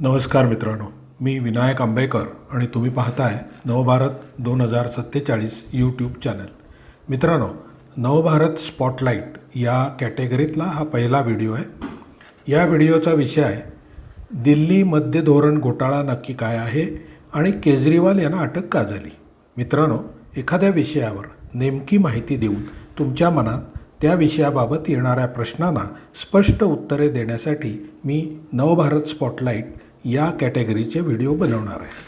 नमस्कार मित्रांनो मी विनायक आंबेकर आणि तुम्ही पाहताय नवभारत दोन हजार सत्तेचाळीस यूट्यूब चॅनल मित्रांनो नवभारत स्पॉटलाईट या कॅटेगरीतला हा पहिला व्हिडिओ आहे. या व्हिडिओचा विषय आहे दिल्ली मध्य धोरण घोटाळा नक्की काय आहे आणि केजरीवाल यांना अटक का झाली? मित्रांनो एखाद्या विषयावर नेमकी माहिती देऊन तुमच्या मनात त्या विषयाबाबत येणाऱ्या प्रश्नांना स्पष्ट उत्तरे देण्यासाठी मी नवभारत स्पॉटलाईट या कॅटेगरीचे व्हिडिओ बनवणार आहे.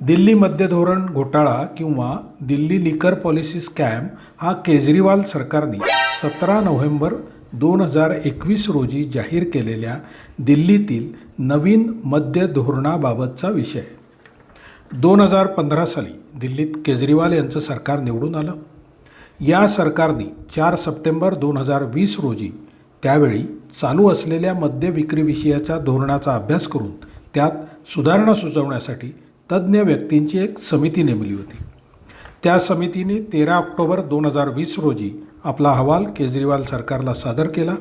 दिल्ली मध्य धोरण घोटाळा किंवा दिल्ली लिकर पॉलिसी स्कॅम हा केजरीवाल सरकारने सतरा नोव्हेंबर दोन हजार एकवीस रोजी जाहीर केलेल्या दिल्लीतील नवीन मद्य धोरणाबाबतचा विषय. दोन हजार पंधरा साली दिल्लीत केजरीवाल यांचं सरकार निवडून आलं. या सरकारने चार सप्टेंबर दोन हजार वीस रोजी त्यावेळी चालू असलेल्या मद्य विक्रीविषयाच्या धोरणाचा अभ्यास करून त्यात सुधारणा सुचवण्यासाठी तज्ज्ञ व्यक्तींची एक समिती नेमली होती. त्या समितीने तेरा ऑक्टोबर दोन हजार वीस रोजी आपला अहवाल केजरीवाल सरकारला सादर केला.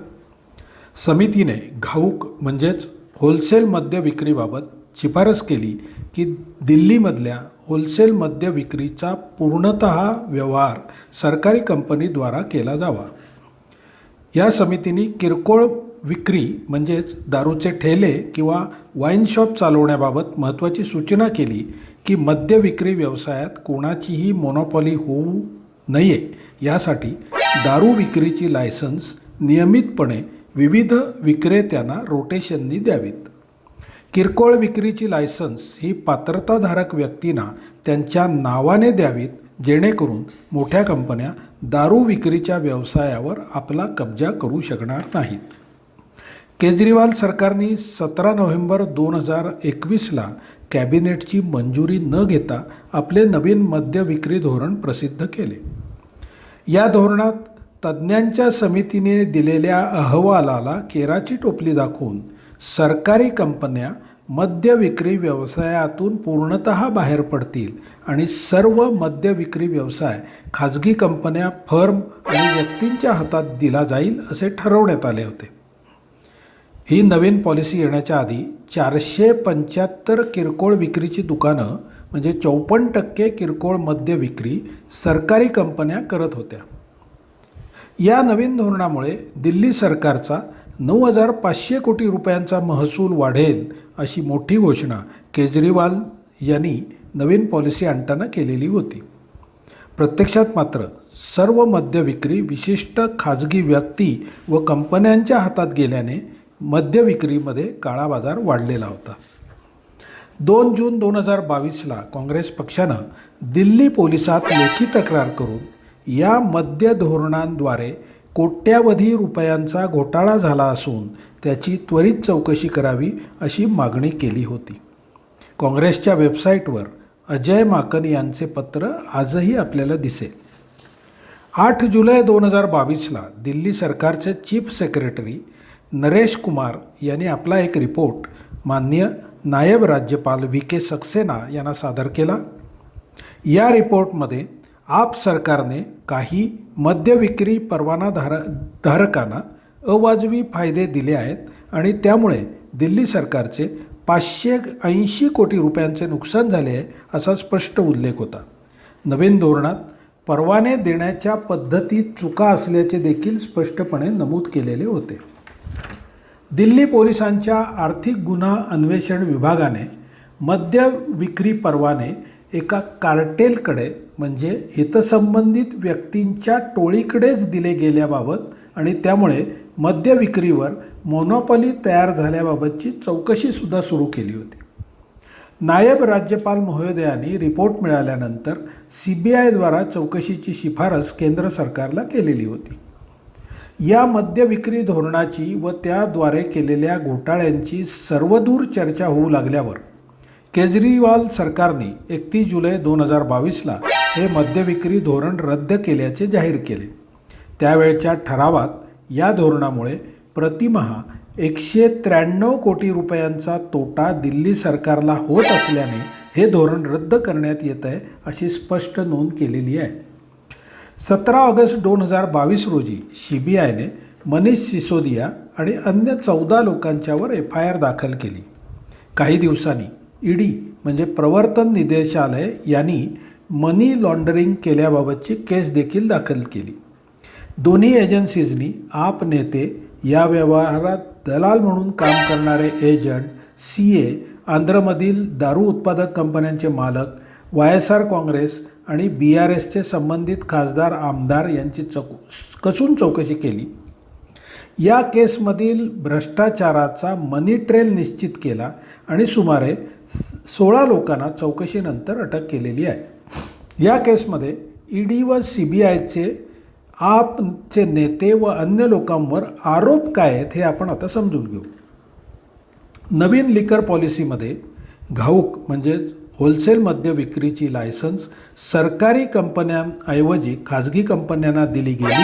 समितीने घाऊक म्हणजेच होलसेल मद्य विक्रीबाबत शिफारस केली की दिल्लीमधल्या होलसेल मद्य विक्रीचा पूर्णत व्यवहार सरकारी कंपनीद्वारा केला जावा. या समितीने किरकोळ विक्री म्हणजेच दारूचे ठेले किंवा वाईन शॉप चालवण्याबाबत महत्त्वाची सूचना केली की मद्य विक्री व्यवसायात कोणाचीही मोनोपॉली होऊ नये. यासाठी दारू विक्रीची लायसन्स नियमितपणे विविध विक्रेत्यांना रोटेशननी द्यावीत. किरकोळ विक्रीची लायसन्स ही पात्रताधारक व्यक्तींना त्यांच्या नावाने द्यावीत जेणेकरून मोठ्या कंपन्या दारू विक्रीच्या व्यवसायावर आपला कब्जा करू शकणार नाहीत. केजरीवाल सरकारने सतरा नोव्हेंबर दोन हजार एकवीसला कॅबिनेटची मंजुरी न घेता आपले नवीन मद्य विक्री धोरण प्रसिद्ध केले. या धोरणात तज्ज्ञांच्या समितीने दिलेल्या अहवालाला केराची टोपली दाखवून सरकारी कंपन्या मद्य विक्री व्यवसायातून पूर्णत बाहेर पडतील आणि सर्व मद्य विक्री व्यवसाय खाजगी कंपन्या फर्म आणि व्यक्तींच्या हातात दिला जाईल असे ठरवण्यात आले होते. ही नवीन पॉलिसी येण्याच्या आधी चारशे पंच्याहत्तर किरकोळ विक्रीची दुकानं म्हणजे चौपन्न टक्के किरकोळ मद्य विक्री सरकारी कंपन्या करत होत्या. या नवीन धोरणामुळे दिल्ली सरकारचा नऊ हजार पाचशे कोटी रुपयांचा महसूल वाढेल अशी मोठी घोषणा केजरीवाल यांनी नवीन पॉलिसी आणताना केलेली होती. प्रत्यक्षात मात्र सर्व मद्य विक्री विशिष्ट खाजगी व्यक्ती व कंपन्यांच्या हातात गेल्याने मद्य विक्रीमध्ये काळा बाजार वाढलेला होता. दोन जून दोन हजार बावीसला काँग्रेस पक्षानं दिल्ली पोलिसात लेखी तक्रार करून या मद्य धोरणांद्वारे कोट्यावधी रुपयांचा घोटाळा झाला असून त्याची त्वरित चौकशी करावी अशी मागणी केली होती. काँग्रेसच्या वेबसाईटवर अजय माकन यांचे पत्र आजही आपल्याला दिसेल. आठ जुलै दोन हजार बावीसला दिल्ली सरकारचे चीफ सेक्रेटरी नरेश कुमार यांनी आपला एक रिपोर्ट मान्य नायब राज्यपाल व्ही के सक्सेना यांना सादर केला. या रिपोर्टमध्ये आप सरकारने काही मद्य विक्री परवाना धार धारकांना अवाजवी फायदे दिले आहेत आणि त्यामुळे दिल्ली सरकारचे पाचशे ऐंशी कोटी रुपयांचे नुकसान झाले आहे असा स्पष्ट उल्लेख होता. नवीन धोरणात परवाने देण्याच्या पद्धतीत चुका असल्याचे देखील स्पष्टपणे नमूद केलेले होते. दिल्ली पोलिसांच्या आर्थिक गुन्हा अन्वेषण विभागाने मद्य विक्री परवाने एका कार्टेलकडे म्हणजे हितसंबंधित व्यक्तींच्या टोळीकडेच दिले गेल्याबाबत आणि त्यामुळे मद्य विक्रीवर मोनोपॉली तयार झाल्याबाबतची चौकशीसुद्धा सुरू केली होती. नायब राज्यपाल महोदयांनी रिपोर्ट मिळाल्यानंतर सी बी आयद्वारा चौकशीची शिफारस केंद्र सरकारला केलेली होती. या मद्य विक्री धोरणाची व त्याद्वारे केलेल्या घोटाळ्यांची सर्वदूर चर्चा होऊ लागल्यावर केजरीवाल सरकारने एकतीस जुलै दोन हजार बावीसला हे मद्यविक्री धोरण रद्द केल्याचे जाहीर केले. त्यावेळच्या ठरावात या धोरणामुळे प्रतिमहा एकशे त्र्याण्णव कोटी रुपयांचा तोटा दिल्ली सरकारला होत असल्याने हे धोरण रद्द करण्यात येत आहे अशी स्पष्ट नोंद केलेली आहे. सतरा ऑगस्ट दोन हजार बावीस रोजी सी बी आयने मनीष सिसोदिया आणि अन्य चौदा लोकांच्यावर एफ आय आर दाखल केली. काही दिवसांनी ईडी म्हणजे प्रवर्तन निदेशालय यांनी मनी लॉन्डरिंग केल्याबाबतची केस देखील दाखल केली. दोन्ही एजन्सीजनी आप नेते या व्यवहारात दलाल म्हणून काम करणारे एजंट सी ए आंध्रमधील दारू उत्पादक कंपन्यांचे मालक वाय एस आर काँग्रेस आणि बी आर एसचे संबंधित खासदार आमदार यांची चौ कसून चौकशी केली. या केसमधील भ्रष्टाचाराचा मनी ट्रेल निश्चित केला आणि सुमारे सोळा लोकांना चौकशीनंतर अटक केलेली आहे. या केसमध्ये ईडी व सी बी आयचे आपचे नेते व अन्य लोकांवर आरोप काय आहेत हे आपण आता समजून घेऊ. नवीन लिकर पॉलिसीमध्ये घाऊक म्हणजेच होलसेल मद्य विक्रीची लायसन्स सरकारी कंपन्यांऐवजी खाजगी कंपन्यांना दिली गेली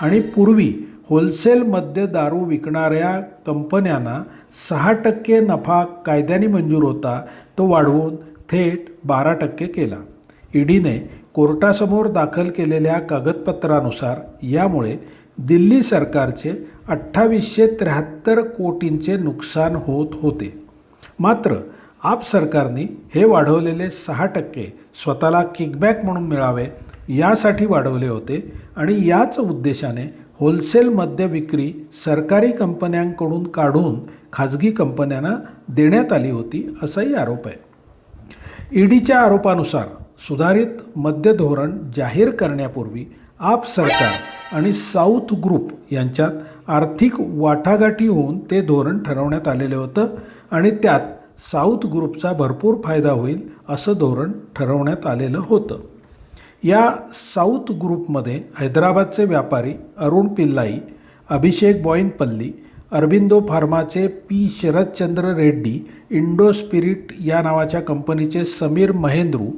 आणि पूर्वी होलसेल मद्य दारू विकणाऱ्या कंपन्यांना सहा टक्के नफा कायद्याने मंजूर होता तो वाढवून थेट बारा टक्के केला. ईडीने कोर्टासमोर दाखल केलेल्या कागदपत्रानुसार यामुळे दिल्ली सरकारचे अठ्ठावीसशे त्र्याहत्तर कोटींचे नुकसान होत होते. मात्र आप सरकारने हे वाढवलेले सहा टक्के स्वतःला किकबॅक म्हणून मिळावे यासाठी वाढवले होते आणि याच उद्देशाने होलसेल मद्य विक्री सरकारी कंपन्यांकडून काढून खाजगी कंपन्यांना देण्यात आली होती असाही आरोप आहे. ईडीच्या आरोपानुसार सुधारित मद्य धोरण जाहीर करण्यापूर्वी आप सरकार आणि साऊथ ग्रुप यांच्यात आर्थिक वाटाघाटी होऊन ते धोरण ठरवण्यात आलेले होतं आणि त्यात साऊथ ग्रुपचा भरपूर फायदा होईल असं धोरण ठरवण्यात आलेलं होतं. या साऊथ ग्रुपमध्ये हैदराबादचे व्यापारी Arun Pillai Abhishek Boinpally Aurobindo फार्माचे P Sharadchandra Reddy Indo spirit या नावाच्या कंपनीचे समीर महेंद्रू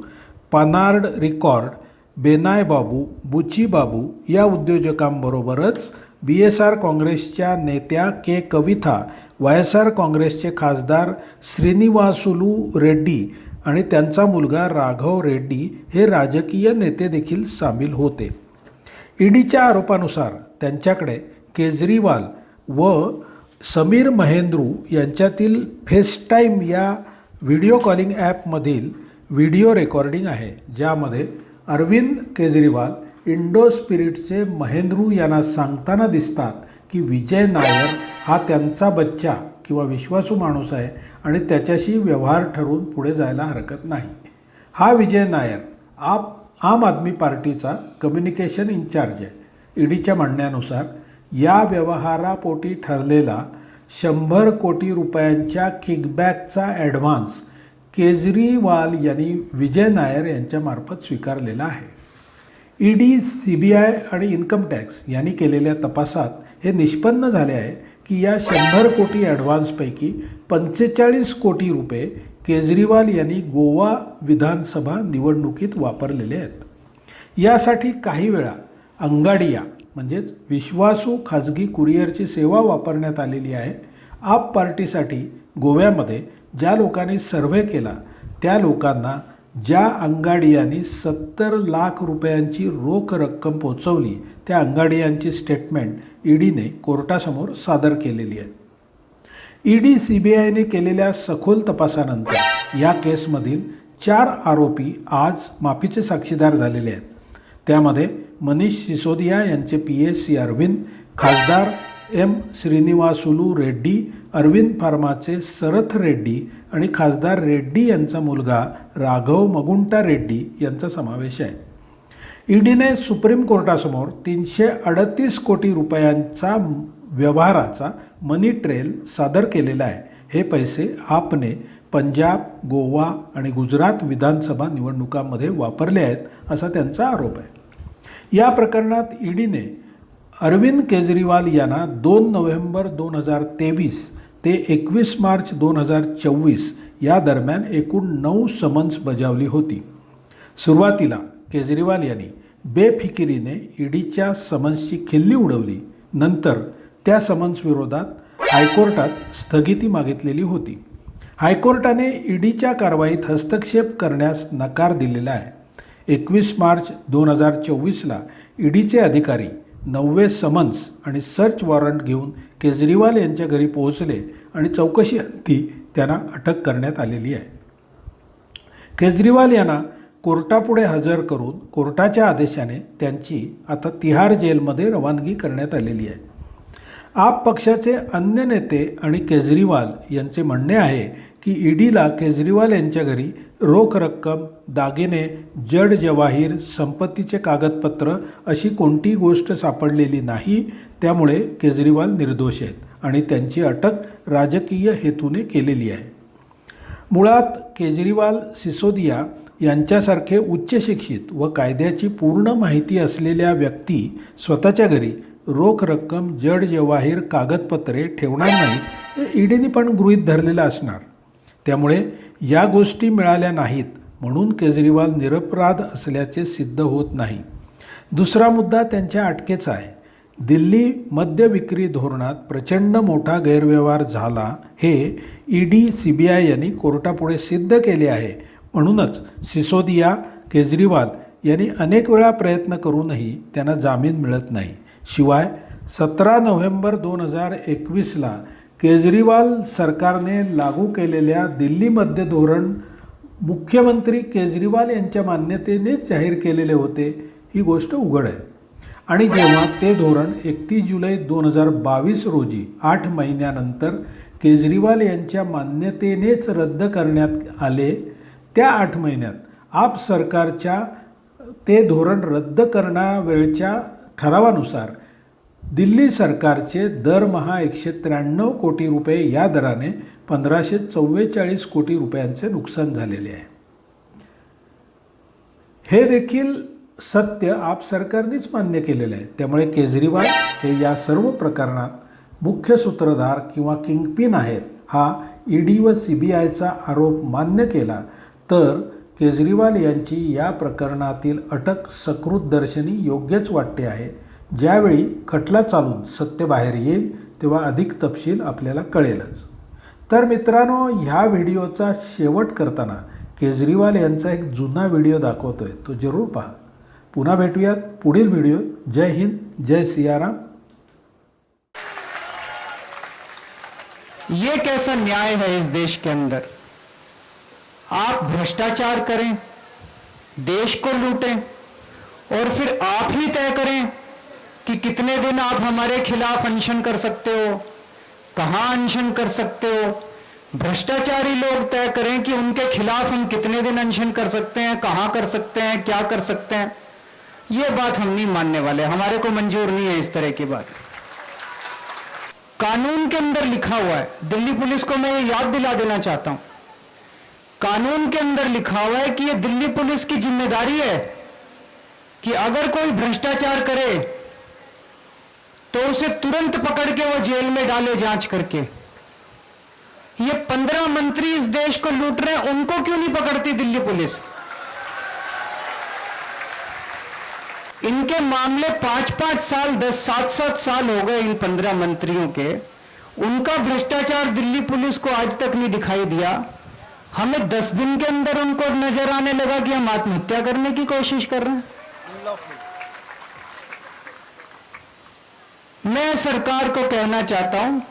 पानार्ड रिकॉर्ड बेनाय बाबू बुची बाबू या उद्योजकांबरोबरच बी एस आर काँग्रेसच्या नेत्या K Kavitha Y S R काँग्रेसचे खासदार श्रीनिवासुलू रेड्डी आणि त्यांचा मुलगा राघव रेड्डी हे राजकीय नेते देखील सामील होते. ईडीच्या आरोपानुसार त्यांच्याकडे केजरीवाल व समीर महेंद्रू यांच्यातील फेसटाईम या व्हिडिओ कॉलिंग ॲपमधील व्हिडिओ रेकॉर्डिंग आहे ज्यामध्ये अरविंद केजरीवाल इंडो स्पिरिटचे महेंद्रू यांना सांगताना दिसतात की विजय नायर हा त्यांचा बच्चा किंवा विश्वासू माणूस आहे आणि त्याच्याशी व्यवहार ठरवून पुढे जायला हरकत नाही. हा विजय नायर आप आम आदमी पार्टीचा कम्युनिकेशन इन्चार्ज आहे. ईडीच्या म्हणण्यानुसार या व्यवहारापोटी ठरलेला शंभर कोटी रुपयांच्या किकबॅकचा ॲडव्हान्स केजरीवाल यांनी विजय नायर यांच्यामार्फत स्वीकारलेला आहे. ईडी सी बी आय आणि इन्कम टॅक्स यांनी केलेल्या तपासात हे निष्पन्न झाले आहे की या शंभर कोटी ॲडव्हान्सपैकी पंचेचाळीस कोटी रुपये केजरीवाल यांनी गोवा विधानसभा निवडणुकीत वापरलेले आहेत. यासाठी काही वेळा अंगाडिया म्हणजेच विश्वासू खाजगी कुरिअरची सेवा वापरण्यात आलेली आहे आप पार्टीसाठी गोव्यामध्ये ज्या लोकांनी सर्व्हे केला त्या लोकांना ज्या अंगाडियांनी सत्तर लाख रुपयांची रोख रक्कम पोचवली त्या अंगाडियांची स्टेटमेंट ईडीने कोर्टासमोर सादर केलेली आहे. ईडी सी बी आयने केलेल्या सखोल तपासानंतर या केसमधील चार आरोपी आज माफीचे साक्षीदार झालेले आहेत. त्यामध्ये मनीष सिसोदिया यांचे पी एस सी अरविंद खासदार एम. श्रीनिवासुलू रेड्डी अरविंद फार्माचे सरथ रेड्डी आणि खासदार रेड्डी यांचा मुलगा राघव मगुंटा रेड्डी यांचा समावेश आहे. ईडीने सुप्रीम कोर्टासमोर तीनशे अडतीस कोटी रुपयांचा व्यवहाराचा मनी ट्रेल सादर केलेला आहे. हे पैसे आपने पंजाब गोवा आणि गुजरात विधानसभा निवडणुकांमध्ये वापरले आहेत असा त्यांचा आरोप आहे. या प्रकरणात ईडीने अरविंद केजरीवाल यांना दोन नोव्हेंबर दोन हजार तेवीस ते एकवीस मार्च दोन हजार चोवीस या दरम्यान एकूण नऊ समन्स बजावली होती. सुरुवातीला केजरीवाल यांनी बेफिकिरीने ईडीच्या समन्सची खिल्ली उडवली. नंतर त्या समन्सविरोधात हायकोर्टात स्थगिती मागितलेली होती. हायकोर्टाने ईडीच्या कारवाईत हस्तक्षेप करण्यास नकार दिलेला आहे. एकवीस मार्च दोन हजार चोवीसला ईडीचे अधिकारी नववे समन्स आणि सर्च वॉरंट घेऊन केजरीवाल यांच्या घरी पोहोचले आणि चौकशी अंती त्यांना अटक करण्यात आलेली आहे. केजरीवाल यांना कोर्टापुढे हजर करून कोर्टाच्या आदेशाने त्यांची आता तिहार जेलमध्ये रवानगी करण्यात आलेली आहे. आप पक्षाचे अन्य नेते आणि केजरीवाल यांचे म्हणणे आहे की ईडीला केजरीवाल यांच्या घरी रोख रक्कम दागिने जड जवाहीर संपत्तीचे कागदपत्र अशी कोणतीही गोष्ट सापडलेली नाही त्यामुळे केजरीवाल निर्दोष आहेत आणि त्यांची अटक राजकीय हेतूने केलेली आहे. मुळात केजरीवाल सिसोदिया यांच्यासारखे उच्च शिक्षित व कायद्याची पूर्ण माहिती असलेल्या व्यक्ती स्वतःच्या घरी रोख रक्कम जड जवाहीर कागदपत्रे ठेवणार नाहीत हे ईडीने पण गृहीत धरलेलं असणार. त्यामुळे या गोष्टी मिळाल्या नाहीत म्हणून केजरीवाल निरपराध असल्याचे सिद्ध होत नाही. दुसरा मुद्दा त्यांच्या अटकेचा आहे. दिल्ली मद्य विक्री धोरणात प्रचंड मोठा गैरव्यवहार झाला हे E D C B I यांनी कोर्टापुढे सिद्ध केले आहे. म्हणूनच सिसोदिया केजरीवाल यांनी अनेक वेळा प्रयत्न करूनही त्यांना जामीन मिळत नाही. शिवाय सतरा नोव्हेंबर दोन हजार एकवीसला केजरीवाल सरकारने लागू केलेल्या दिल्लीमध्ये धोरण मुख्यमंत्री केजरीवाल यांच्या मान्यतेनेच जाहीर केलेले होते ही गोष्ट उघड आहे. आणि जेव्हा ते धोरण एकतीस जुलै दोन हजार बावीस रोजी आठ महिन्यानंतर केजरीवाल यांच्या मान्यतेनेच रद्द करण्यात आले त्या आठ महिन्यात आप सरकारच्या ते धोरण रद्द करण्यावेळच्या ठरावानुसार दिल्ली सरकारचे दरमहा एकशे त्र्याण्णव कोटी रुपये या दराने पंधराशे चव्वेचाळीस कोटी रुपयांचे नुकसान झालेले आहे. हे देखील सत्य आप सरकारनेच मान्य केलेलं आहे. त्यामुळे केजरीवाल हे या सर्व प्रकरणात मुख्य सूत्रधार किंवा किंगपिन आहेत. हा ईडी व सी बी आयचा आरोप मान्य केला तर केजरीवाल यांची या प्रकरणातील अटक सकृत दर्शनी योग्यच वाटते आहे. ज्यावेळी खटला चालून सत्य बाहेर येईल तेव्हा अधिक तपशील आपल्याला कळेलच. तर मित्रांनो ह्या व्हिडिओचा शेवट करताना केजरीवाल यांचा एक जुना व्हिडिओ दाखवतोय तो जरूर पहा. पुन्हा भेटूयात पुढील व्हिडिओ. जय हिंद जय सियाराम. ये कैसा न्याय है इस देश के अंदर? आप भ्रष्टाचार करें देश को लूटें और फिर आप ही तय करें कि कितने दिन आप हमारे खिलाफ अनशन कर सकते हो? कहाँ अनशन कर सकते हो? भ्रष्टाचारी लोग तय करें कि उनके खिलाफ हम कितने दिन अनशन कर सकते हैं, कहाँ कर सकते हैं, क्या कर सकते हैं। ये बात हम नहीं मानने वाले। हमारे को मंजूर नहीं है इस तरह की बात। कानून के अंदर लिखा हुआ है। दिल्ली पुलिस को मैं ये याद दिला देना चाहता हूँ। कानून के अंदर लिखा हुआ है कि यह दिल्ली पुलिस की ज़िम्मेदारी है कि अगर कोई भ्रष्टाचार करे उसे तुरंत पकड़ के वो जेल में डाले जाँच करके। ये पंद्रह मंत्री इस देश को लूट रहे हैं, उनको क्यों नहीं पकड़ती दिल्ली पुलिस? इनके मामले पाँच पाँच साल दस सात सात साल हो गए इन पंद्रह मंत्रियों के। उनका भ्रष्टाचार दिल्ली पुलिस को आज तक नहीं दिखाई दिया। हमें दस दिन के अंदर उनको नज़र आने लगा कि हम आत्महत्या करने की कोशिश कर रहे हैं। मैं सरकार को कहना चाहता हूँ,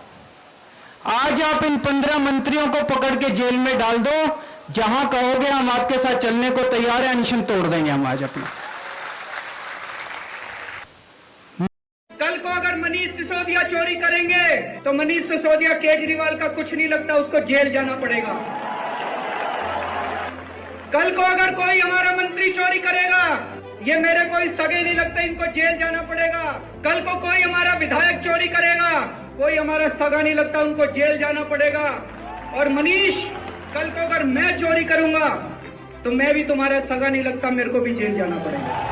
आज आप इन पंद्रह मंत्रियों को पकड़ के जेल में डाल दो, जहाँ कहोगे हम आपके साथ चलने को तैयार है, अनशन तोड़ देंगे हम आज अपना। कल को अगर मनीष सिसोदिया चोरी करेंगे तो मनीष सिसोदिया केजरीवाल का कुछ नहीं लगता, उसको जेल जाना पड़ेगा। कल को अगर कोई हमारा मंत्री चोरी करेगा ये मेरे कोई सगे नहीं लगते, इनको जेल जाना पड़ेगा। कल को कोई हमारा विधायक चोरी करेगा। कोई हमारा सगा नहीं लगता, उनको जेल जाना पड़ेगा। और मनीष, कल को अगर मैं चोरी करूँगा तो मैं भी तुम्हारा सगा नहीं लगता, मेरे को भी जेल जाना पड़ेगा।